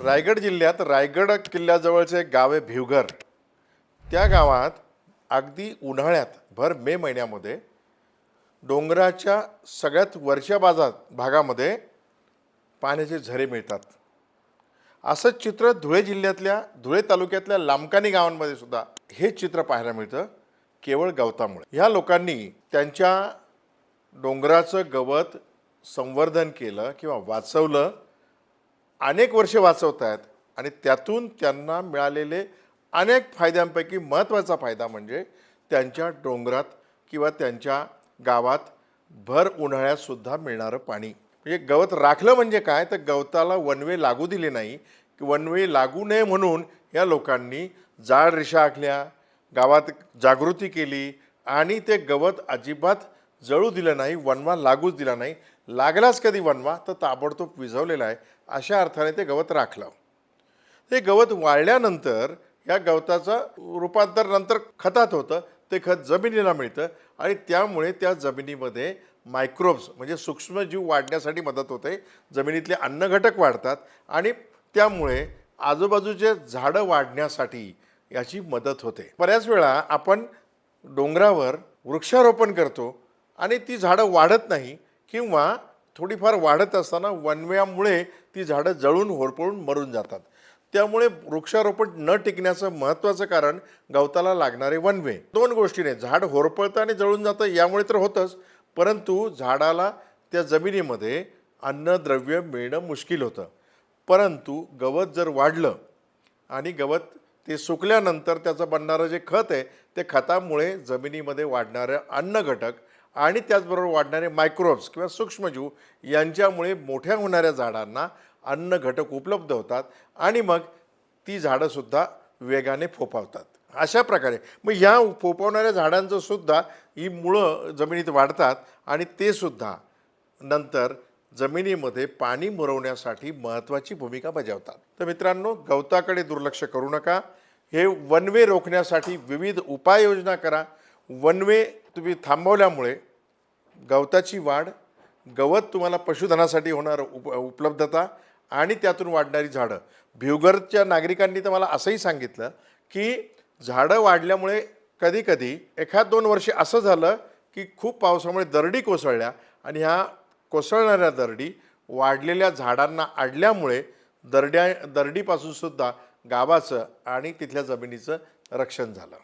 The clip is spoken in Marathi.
रायगड जिल्ह्यात रायगड किल्ल्याजवळचे गाव आहे भिवघर. त्या गावात अगदी उन्हाळ्यात भर मे महिन्यामध्ये डोंगराच्या सगळ्यात वरच्या बाजात भागामध्ये पाण्याचे झरे मिळतात. असं चित्र धुळे जिल्ह्यातल्या धुळे तालुक्यातल्या लांबकानी गावांमध्ये सुद्धा हे चित्र पाहायला मिळतं केवळ गवतामुळे. ह्या लोकांनी त्यांच्या डोंगराचं गवत संवर्धन केलं किंवा वाचवलं अनेक वर्षे वाचवत आहेत आणि त्यातून त्यांना मिळालेले अनेक फायद्यांपैकी महत्त्वाचा फायदा म्हणजे त्यांच्या डोंगरात किंवा त्यांच्या गावात भर उन्हाळ्यातसुद्धा मिळणारं पाणी. म्हणजे गवत राखलं म्हणजे काय? तर गवताला वनवे लागू दिले नाही की वनवे लागू नये म्हणून या लोकांनी जाळ रेषा आखल्या गावात जागृती केली आणि ते गवत अजिबात जळू दिलं नाही वनवा लागूच दिला नाही. लागलाच कधी वनवा तर ताबडतोब विझवलेला आहे. अशा अर्थाने ते गवत राखलं. ते गवत वाळल्यानंतर या गवताचं रूपांतर नंतर खतात होतं. ते खत जमिनीला मिळतं आणि त्यामुळे त्या जमिनीमध्ये मायक्रोब्स म्हणजे सूक्ष्मजीव वाढण्यासाठी मदत होते. जमिनीतले अन्नघटक वाढतात आणि त्यामुळे आजूबाजूचे झाडं वाढण्यासाठी याची मदत होते. बऱ्याच वेळा आपण डोंगरावर वृक्षारोपण करतो आणि ती झाडं वाढत नाही. किंवा थोडीफार वाढत असताना वनव्यामुळे ती झाडं जळून होरपळून मरून जातात. त्यामुळे वृक्षारोपण न टिकण्याचं महत्त्वाचं कारण गवताला लागणारे वनवे. दोन गोष्टीने झाड होरपळतं आणि जळून जातं यामुळे तर होतंच परंतु झाडाला त्या जमिनीमध्ये अन्नद्रव्य मिळणं मुश्किल होतं. परंतु गवत जर वाढलं आणि गवत ते सुकल्यानंतर त्याचं बनणारं जे खत आहे ते खतामुळे जमिनीमध्ये वाढणारं अन्न घटक आणि त्याचबरोबर वाढणारे मायक्रोब्स किंवा सूक्ष्मजीव यांच्यामुळे मोठ्या होणाऱ्या झाडांना अन्न घटक उपलब्ध होतात आणि मग ती झाडंसुद्धा वेगाने फोफावतात. अशा प्रकारे मग ह्या फोफावणाऱ्या झाडांचं सुद्धा ही मुळं जमिनीत वाढतात आणि ते सुद्धा नंतर जमिनीमध्ये पाणी मुरवण्यासाठी महत्त्वाची भूमिका बजावतात. तर मित्रांनो गवताकडे दुर्लक्ष करू नका. हे वनवे रोखण्यासाठी विविध उपाययोजना करा. वनवे तुम्ही थांबवल्यामुळे गवताची वाढ गवत तुम्हाला पशुधनासाठी होणार उप उपलब्धता आणि त्यातून वाढणारी झाडं. भिवगरच्या नागरिकांनी तर मला असंही सांगितलं की झाडं वाढल्यामुळे कधीकधी एखाद दोन वर्षे असं झालं की खूप पावसामुळे दरडी कोसळल्या आणि ह्या कोसळणाऱ्या दरडी वाढलेल्या झाडांना आडल्यामुळे दरड्या दरडीपासूनसुद्धा गावाचं आणि तिथल्या जमिनीचं रक्षण झालं.